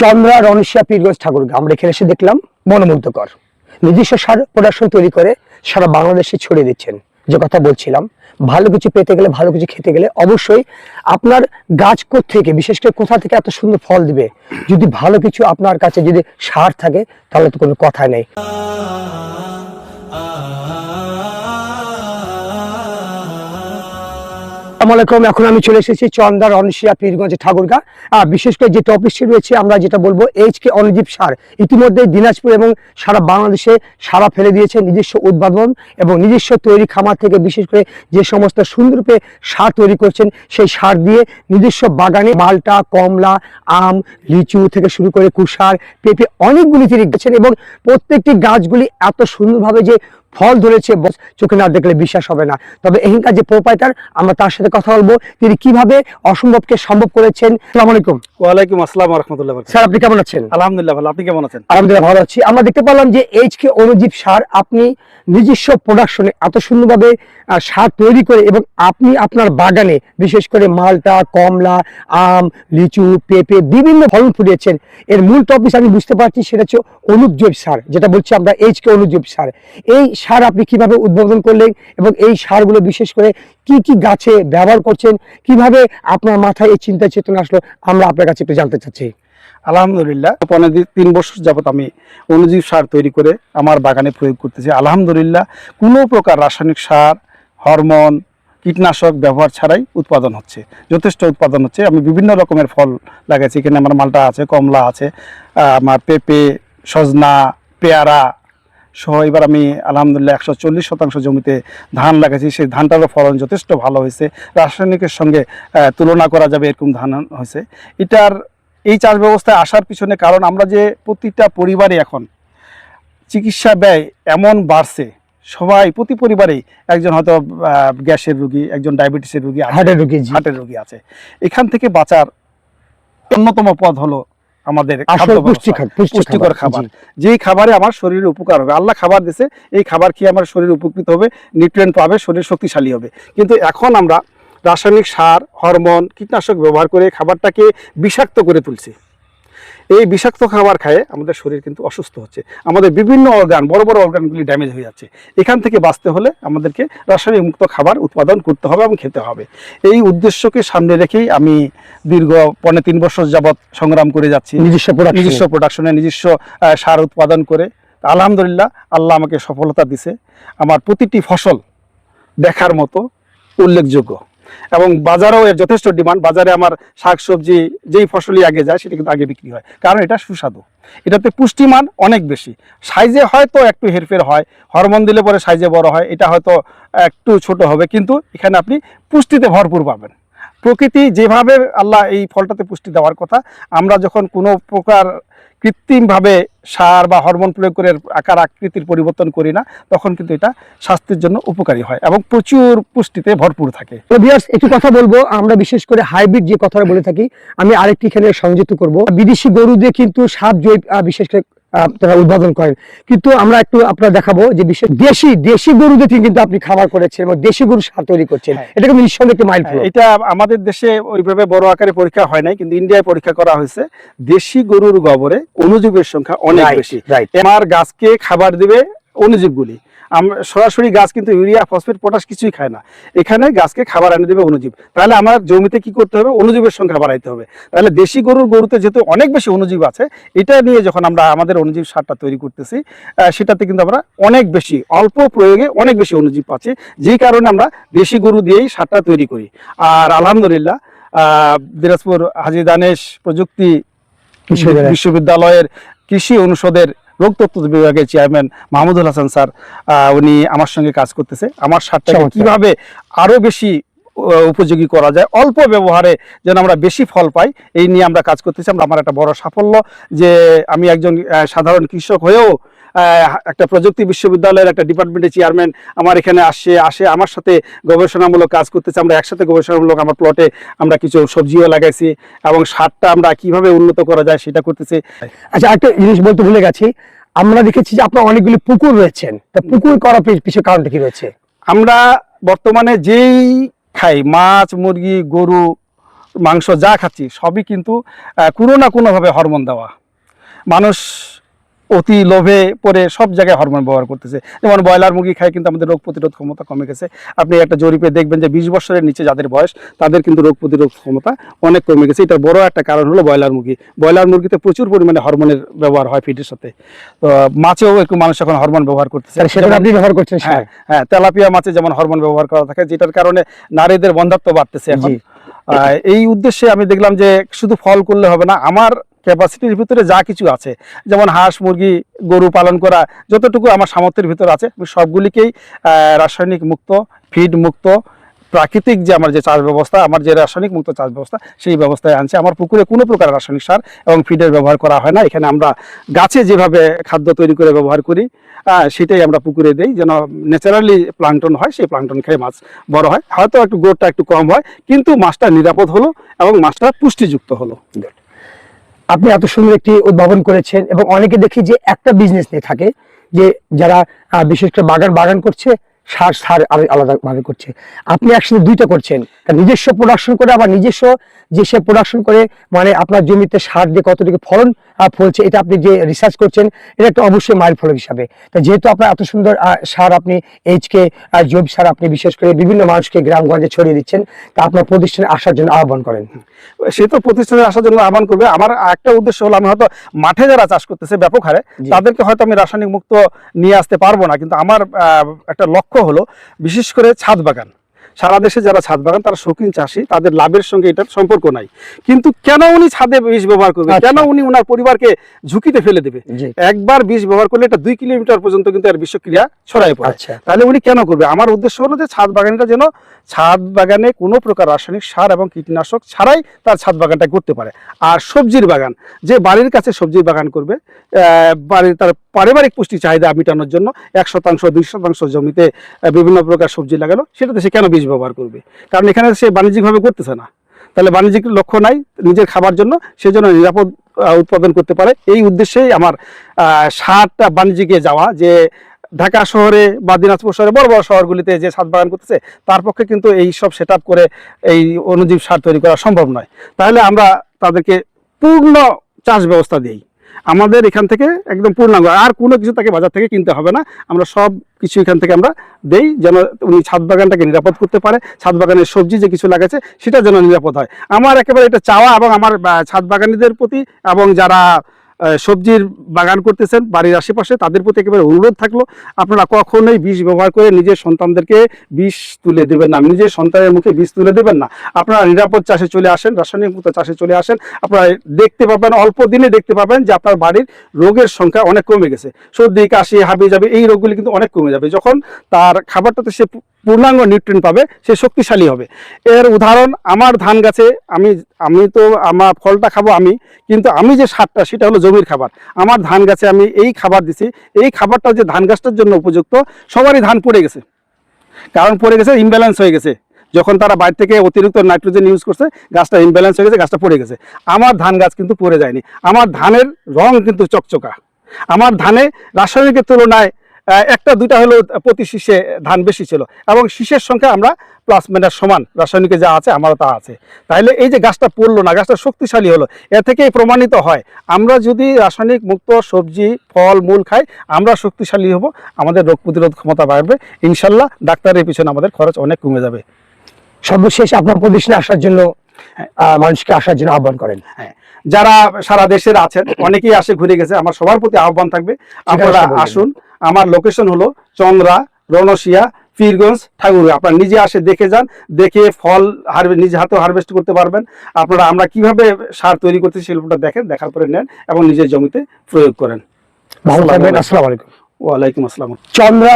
চন্দ্রা রনশিয়া পীরগঞ্জ ঠাকুরগা আমরা এখানে এসে দেখলাম মনোমুগ্ধকর। নিজস্ব সার প্রোডাকশন তৈরি করে সারা বাংলাদেশে ছড়িয়ে দিচ্ছেন। যে কথা বলছিলাম, ভালো কিছু পেতে গেলে, ভালো কিছু খেতে গেলে অবশ্যই আপনার গাছ থেকে বিশেষ করে কোথা থেকে এত সুন্দর ফল দিবে, যদি ভালো কিছু আপনার কাছে যদি সার থাকে, তাহলে তো কোনো কথা নেই। আসসালামু আলাইকুম। এখন আমি চলে এসেছি চন্দার অনশিয়া পীরগঞ্জ ঠাকুরগা। আর বিশেষ করে যে টপিকটি রয়েছে, আমরা যেটা বলব এইচ কে অনুজীব সার। ইতিমধ্যে দিনাজপুর এবং সারা বাংলাদেশে সারা ফেলে দিয়েছে নিজস্ব উদ্ভাবন এবং নিজস্ব তৈরি খামার থেকে বিশেষ করে যে সমস্ত সুন্দরূপে সার তৈরি করছেন, সেই সার দিয়ে নিজস্ব বাগানে মালটা, কমলা, আম, লিচু থেকে শুরু করে কুষার পেঁপে অনেকগুলি তিনি গেছেন এবং প্রত্যেকটি গাছগুলি এত সুন্দরভাবে যে ফল ধরেছে বস চোখে না দেখলে বিশ্বাস হবে না। তবে এখানকার যে প্রোপাইটার আমরা তার সাথে কথা বলব। তিনি কীভাবে অসম্ভবকে সম্ভব করেছেন। সালাম আলাইকুম। ওয়ালাইকুম আসসালাম রহমতুল্লাহ স্যার আপনি কেমন আছেন? আলহামদুলিল্লাহ ভালো। আপনি কেমন আছেন? আলহামদুলিল্লাহ ভালো আছি। আমরা দেখতে পেলাম যে এইচ কে অনুজীব সার আপনি নিজস্ব প্রোডাকশনে এত সুন্দরভাবে সার তৈরি করে এবং আপনি আপনার বাগানে বিশেষ করে মালটা কমলা আম লিচু পেঁপে বিভিন্ন ফলন ফুটিয়েছেন। এর মূল টপিক আমি বুঝতে পারছি সেটা হচ্ছে অনুজৈব সার যেটা বলছি আমরা এইচ কে অনুজৈব সার। এই সার আপনি কীভাবে উদ্বোধন করলেন এবং এই সারগুলো বিশেষ করে কি কি গাছে ব্যবহার করছেন, কীভাবে আপনার মাথায় এই চিন্তা চেতনা আসলো, আমরা আপনার কাছে একটু জানতে চাচ্ছি। আলহামদুলিল্লাহ পনেরো তিন বছর যাবত আমি অনুজীব সার তৈরি করে আমার বাগানে প্রয়োগ করতেছি। আলহামদুলিল্লাহ, কোনো প্রকার রাসায়নিক সার, হরমোন, কীটনাশক ব্যবহার ছাড়াই উৎপাদন হচ্ছে। যথেষ্ট উৎপাদন হচ্ছে। আমি বিভিন্ন রকমের ফল লাগাইছি। এখানে আমার মালটা আছে, কমলা আছে আমার পেঁপে, সজনা, পেয়ারা সহ এবার আমি আলহামদুলিল্লাহ একশো চল্লিশ শতাংশ জমিতে ধান লাগাইছি। সেই ধানটারও ফলন যথেষ্ট ভালো হয়েছে। রাসায়নিকের সঙ্গে তুলনা করা যাবে এরকম ধান হয়েছে। এটার এই চাষ ব্যবস্থায় আসার পিছনে কারণ আমরা যে প্রতিটা পরিবারে এখন চিকিৎসা ব্যয় এমন বাড়ছে সবাই প্রতি পরিবারেই একজন হয়তো গ্যাসের রুগী একজন ডায়াবেটিসের রুগী হার্টের রোগী। হার্টের রোগী আছে। এখান থেকে বাঁচার অন্যতম পথ হলো আমাদের পুষ্টিকর খাবার। যেই খাবারে আমার শরীরের উপকার হবে আল্লাহ খাবার দিছে এই খাবার খেয়ে আমার শরীর উপকৃত হবে নিউট্রিয়েন্ট পাবে শরীর শক্তিশালী হবে। কিন্তু এখন আমরা রাসায়নিক সার হরমোন কীটনাশক ব্যবহার করে খাবারটাকে বিষাক্ত করে তুলছি। এই বিষাক্ত খাবার খায়ে আমাদের শরীর কিন্তু অসুস্থ হচ্ছে। আমাদের বিভিন্ন অর্গান বড় বড় অর্গানগুলি ড্যামেজ হয়ে যাচ্ছে। এখান থেকে বাঁচতে হলে আমাদেরকে রাসায়নিক মুক্ত খাবার উৎপাদন করতে হবে এবং খেতে হবে। এই উদ্দেশ্যকে সামনে রেখেই আমি দীর্ঘ পনেরো তিন বছর যাবৎ সংগ্রাম করে যাচ্ছি। নিজস্ব নিজস্ব প্রোডাকশনে নিজস্ব সার উৎপাদন করে। আলহামদুলিল্লাহ আল্লাহ আমাকে সফলতা দিছে। আমার প্রতিটি ফসল দেখার মতো উল্লেখযোগ্য। এবং বাজারেও এর যথেষ্ট ডিমান্ড। বাজারে আমার শাকসবজি যেই ফসলই আগে যায়, সেটা কিন্তু আগে বিক্রি হয়। কারণ এটা সুস্বাদু। এটাতে পুষ্টিমান অনেক বেশি। সাইজে হয়তো একটু হেরফের হয়, হরমোন দিলে পরে সাইজে বড় হয়, এটা হয়তো একটু ছোট হবে, কিন্তু এখানে আপনি পুষ্টিতে ভরপুর পাবেন। প্রকৃতি যেভাবে আল্লাহ এই ফলটাতে পুষ্টি দেওয়ার কথা, আমরা যখন কোনো প্রকার কৃত্রিমভাবে সার বা হরমোন প্রয়োগ করে আকার আকৃতির পরিবর্তন করি না, তখন কিন্তু এটা স্বাস্থ্যের জন্য উপকারী হয় এবং প্রচুর পুষ্টিতে ভরপুর থাকে। তো ভিউয়ার্স একটু কথা বলব, আমরা বিশেষ করে হাইব্রিড যে কথাটা বলে থাকি, আমি আরেকটি এখানে সংযুক্ত করব। বিদেশি গরু দিয়ে কিন্তু সাপ জৈব বিশেষ করে তারা উদ্ভাবন করেন। কিন্তু আমরা একটু আপনার দেখাবো যে বিশেষ দেশি দেশি গরু দিয়ে কিন্তু আপনি খাবার করেছেন এবং দেশি গরু সার তৈরি করছেন। হ্যাঁ। এটা কিন্তু নিঃসন্দেহে একটি মাইল হ্যাঁ, এটা আমাদের দেশে ওইভাবে বড় আকারে পরীক্ষা হয় নাই কিন্তু ইন্ডিয়ায় পরীক্ষা করা হয়েছে। দেশি গরুর গোবরে অনুজীবের সংখ্যা অনেক বেশি। আমার গাছকে খাবার দিবে অনুজীবগুলি। আমরা সরাসরি গাছ কিন্তু ইউরিয়া ফসফেট পটাশ কিছুই খায় না। এখানে গাছকে খাবার এনে দেবে অনুজীব। তাহলে আমার জমিতে কি করতে হবে? অনুজীবের সংখ্যা বাড়াইতে হবে। তাহলে দেশি গরুর গরুতে যেহেতু অনেক বেশি অনুজীব আছে এটা নিয়ে যখন আমরা আমাদের অনুজীব সারটা তৈরি করতেছি সেটাতে কিন্তু আমরা অনেক বেশি অল্প প্রয়োগে অনেক বেশি অনুজীব পাচ্ছি। যেই কারণে আমরা দেশি গরু দিয়েই সারটা তৈরি করি। আর আলহামদুলিল্লাহ দিনাজপুর হাজি দানেশ প্রযুক্তি বিশ্ববিদ্যালয়ের কৃষি অনুষদের রোগতত্ত্ব বিভাগের চেয়ারম্যান মাহমুদুল হাসান স্যার উনি আমার সঙ্গে কাজ করতেছে আমার সারটাকে। কীভাবে আরও বেশি উপযোগী করা যায় অল্প ব্যবহারে যেন আমরা বেশি ফল পাই এই নিয়ে আমরা কাজ করতেছি আমরা আমার একটা বড় সাফল্য যে আমি একজন সাধারণ কৃষক হয়েও একটা প্রযুক্তি বিশ্ববিদ্যালয়ের একটা ডিপার্টমেন্টের চেয়ারম্যান আমার এখানে আসে আসে, আমার সাথে গবেষণামূলক কাজ করতেছে, আমরা একসাথে গবেষণামূলক আমার প্লটে আমরা কিছু সবজিও লাগাইছি এবং সারটা আমরা কীভাবে উন্নত করা যায় সেটা করতেছি। আচ্ছা একটা জিনিস বলতে ভুলে গেছি, আমরা দেখেছি যে আপনার অনেকগুলি পুকুর রয়েছেন, তা পুকুর করার পি- পিছনে কারণটা কি রয়েছে? আমরা বর্তমানে যেই খাই, মাছ, মুরগি, গরু, মাংস যা খাচ্ছি, সবই কিন্তু কোনো না কোনোভাবে হরমোন দেওয়া। মানুষ অতি লোভে পরে সব জায়গায় হরমোন ব্যবহার করতেছে। যেমন ব্রয়লার মুরগি খায় কিন্তু আমাদের রোগ প্রতিরোধ ক্ষমতা কমে গেছে। আপনি একটা জরিপে দেখবেন যে বিশ বছরের নিচে যাদের বয়স তাদের কিন্তু রোগ প্রতিরোধ ক্ষমতা অনেক কমে গেছে। এটার বড় একটা কারণ হলো ব্রয়লার মুরগি। ব্রয়লার মুরগিতে প্রচুর পরিমাণে হরমোনের ব্যবহার হয় ফিডের সাথে। তো মাছেও একটু মানুষ এখন হরমোন ব্যবহার করতেছে। সেটা আপনি ব্যবহার করছেন হ্যাঁ হ্যাঁ তেলাপিয়া মাছে যেমন হরমোন ব্যবহার করা থাকে যেটার কারণে নারীদের বন্ধাত্ব বাড়তেছে এখন। এই উদ্দেশ্যে আমি দেখলাম যে শুধু ফল করলে হবে না আমার ক্যাপাসিটির ভিতরে যা কিছু আছে, যেমন হাঁস, মুরগি, গরু পালন করা, যতটুকু আমার সামর্থ্যের ভিতরে আছে, আমি সবগুলিকেই রাসায়নিক মুক্ত ফিড মুক্ত, প্রাকৃতিক যে আমার যে চাষ ব্যবস্থা, আমার যে রাসায়নিক মুক্ত চাষ ব্যবস্থা, সেই ব্যবস্থায় আনছে। আমার পুকুরে কোনো প্রকার রাসায়নিক সার এবং ফিডের ব্যবহার করা হয় না। এখানে আমরা গাছে যেভাবে খাদ্য তৈরি করে ব্যবহার করি সেটাই আমরা পুকুরে দেই, যেন ন্যাচারালি প্লান্টন হয়, সেই প্লান্টন খেয়ে মাছ বড় হয়। হয়তো একটু গ্রোথটা একটু কম হয়, কিন্তু মাছটা নিরাপদ হলো এবং মাছটা পুষ্টিযুক্ত হলো। আপনি এত সুন্দর একটি উদ্ভাবন করেছেন এবং অনেকে দেখি যে একটা বিজনেস নিয়ে থাকে, যে যারা বিশেষ করে বাগান বাগান করছে, সার সার আলাদা ভাবে করছে। আপনি একসাথে দুইটা করছেন। নিজস্ব প্রোডাকশন করে আবার নিজস্ব যে সে প্রোডাকশন করে মানে আপনার জমিতে সার দিয়ে কতটুকু ফলন ফলছে। এটা আপনি যে রিসার্চ করছেন এটা একটা অবশ্যই মাইল ফলক হিসাবে। তা যেহেতু আপনার এত সুন্দর সার আপনি এইচকে জৈব সার আপনি বিশেষ করে বিভিন্ন মানুষকে গ্রামগঞ্জে ছড়িয়ে দিচ্ছেন তা আপনার প্রতিষ্ঠানে আসার জন্য আহ্বান করেন। সে তো প্রতিষ্ঠানে আসার জন্য আহ্বান করবে। আমার একটা উদ্দেশ্য হলো আমি হয়তো মাঠে যারা চাষ করতেছে ব্যাপক হারে তাদেরকে হয়তো আমি রাসায়নিক মুক্ত নিয়ে আসতে পারব না। কিন্তু আমার একটা লক্ষ্য হলো বিশেষ করে ছাদ বাগান। সারা দেশে যারা ছাদ বাগান তারা শৌখিন চাষি তাদের লাভের সঙ্গে এটার সম্পর্ক নাই। কিন্তু কেন উনি ছাদে বিষ ব্যবহার করবে? আচ্ছা। কেন উনি ওনার পরিবারকে ঝুঁকিতে ফেলে দেবে? একবার বিষ ব্যবহার করলে এটা দুই কিলোমিটার পর্যন্ত কিন্তু এর বিষক্রিয়া ছড়াই পড়ে। আচ্ছা। তাহলে উনি কেন করবে? আমার উদ্দেশ্য হলো যে ছাদ বাগানটা যেন ছাদ বাগানে কোনো প্রকার রাসায়নিক সার এবং কীটনাশক ছাড়াই তার ছাদ বাগানটা করতে পারে। আর সবজির বাগান যে বাড়ির কাছে সবজির বাগান করবে আহ, বাড়ির তার পারিবারিক পুষ্টি চাহিদা মেটানোর জন্য এক শতাংশ দুই শতাংশ জমিতে বিভিন্ন প্রকার সবজি লাগালো সেটাতে সে কেন বীজ ব্যবহার করবে। কারণ এখানে সে বাণিজ্যিকভাবে করতেছে না। তাহলে বাণিজ্যিক লক্ষ্য নাই নিজের খাবার জন্য, সেজন্য নিরাপদ উৎপাদন করতে পারে। এই উদ্দেশ্যেই আমার সারটা বাণিজ্যিকে যাওয়া, যে ঢাকা শহরে বা দিনাজপুর শহরে, বড় বড় শহরগুলিতে যে ছাদ বাগান করতেছে, তার পক্ষে কিন্তু এই সব সেট করে এই অনুজীব সার তৈরি করা সম্ভব নয়। তাহলে আমরা তাদেরকে পূর্ণ চাষ ব্যবস্থা দিই। আমাদের এখান থেকে একদম পূর্ণাঙ্গ। আর কোনো কিছু তাকে বাজার থেকে কিনতে হবে না। আমরা সব কিছু এখান থেকে আমরা দেই যেন উনি ছাদ বাগানটাকে নিরাপদ করতে পারে। ছাদ বাগানের সবজি যে কিছু লাগাচ্ছে, সেটা যেন নিরাপদ হয়। আমার একেবারে এটা চাওয়া এবং আমার ছাদ বাগানিদের প্রতি এবং যারা সবজির বাগান করতেছেন, বাড়ির আশেপাশে, তাদের প্রতি একেবারে অনুরোধ থাকল, আপনারা কখনোই বিষ ব্যবহার করে নিজের সন্তানদেরকে বিষ তুলে দেবেন না। নিজের সন্তানের মুখে বিষ তুলে দেবেন না। আপনারা নিরাপদ চাষে চলে আসেন, রাসায়নিক মুক্ত চাষে চলে আসেন। আপনারা দেখতে পাবেন, অল্প দিনে দেখতে পাবেন যে আপনার বাড়ির রোগের সংখ্যা অনেক কমে গেছে। সর্দি, কাশি হাবি যাবে, এই রোগগুলি কিন্তু অনেক কমে যাবে। যখন তার খাবারটাতে সে পূর্ণাঙ্গ নিউট্রিন পাবে, সে শক্তিশালী হবে। এর উদাহরণ, আমার ধান গাছে আমি আমি তো আমার ফলটা খাব আমি, কিন্তু আমি যে সারটা, সেটা হলো জমির খাবার। আমার ধান গাছে আমি এই খাবার দিছি, এই খাবারটা যে ধান গাছটার জন্য উপযুক্ত, সবারই ধান পড়ে গেছে। কারণ পড়ে গেছে ইমব্যালেন্স হয়ে গেছে। যখন তারা বাইরে থেকে অতিরিক্ত নাইট্রোজেন ইউজ করছে, গাছটা ইমব্যালেন্স হয়ে গেছে, গাছটা পড়ে গেছে। আমার ধান গাছ কিন্তু পড়ে যায়নি। আমার ধানের রং কিন্তু চকচকা। আমার ধানে রাসায়নিকের তুলনায় একটা দুইটা হলো প্রতি শীষে ধান বেশি ছিল এবং শীষের সংখ্যা আমরা প্লাস মাইনাস সমান। রাসায়নিকে যা আছে আমারও তা আছে। তাহলে এই যে গাছটা পড়ল না গাছটা শক্তিশালী হলো এ থেকেই প্রমাণিত হয় আমরা যদি রাসায়নিক মুক্ত সবজি ফল মূল খাই আমরা শক্তিশালী হব আমাদের রোগ প্রতিরোধ ক্ষমতা বাড়বে ইনশাল্লাহ ডাক্তারের পিছনে আমাদের খরচ অনেক কমে যাবে। সর্বশেষ আপনার প্রতিষ্ঠানে আসার জন্য মানুষকে আসার জন্য আহ্বান করেন। হ্যাঁ। যারা সারা দেশের আছেন অনেকেই আসে ঘুরে গেছে আমার সবার প্রতি আহ্বান থাকবে। আপনারা আসুন। আমার লোকেশন হলো চন্দ্রা রনসিয়া পীরগঞ্জ ঠাকুর আপনারা নিজে আসে দেখে যান দেখে ফল হারভে নিজে হাতে হারভেস্ট করতে পারবেন। আপনারা আমরা কীভাবে সার তৈরি করতে শিল্পটা দেখেন দেখার পরে নেন এবং নিজের জমিতে প্রয়োগ করেন। ভালো থাকবেন আসসালামু আসসালামু আলাইকুম। ওয়ালাইকুম আসসালাম। চন্দ্রা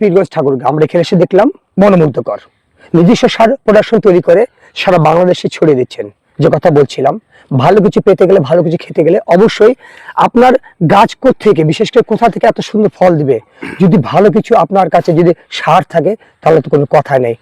পীরগঞ্জ ঠাকুরগা আমরা এখানে এসে দেখলাম মনোমুগ্ধকর। নিজস্ব সার প্রোডাকশন তৈরি করে সারা বাংলাদেশে ছড়িয়ে দিচ্ছেন। যে কথা বলছিলাম, ভালো কিছু পেতে গেলে, ভালো কিছু খেতে গেলে অবশ্যই আপনার গাছ থেকে বিশেষ করে কোথা থেকে এত সুন্দর ফল দিবে? যদি ভালো কিছু আপনার কাছে যদি সার থাকে, তাহলে তো কোনো কথা নেই।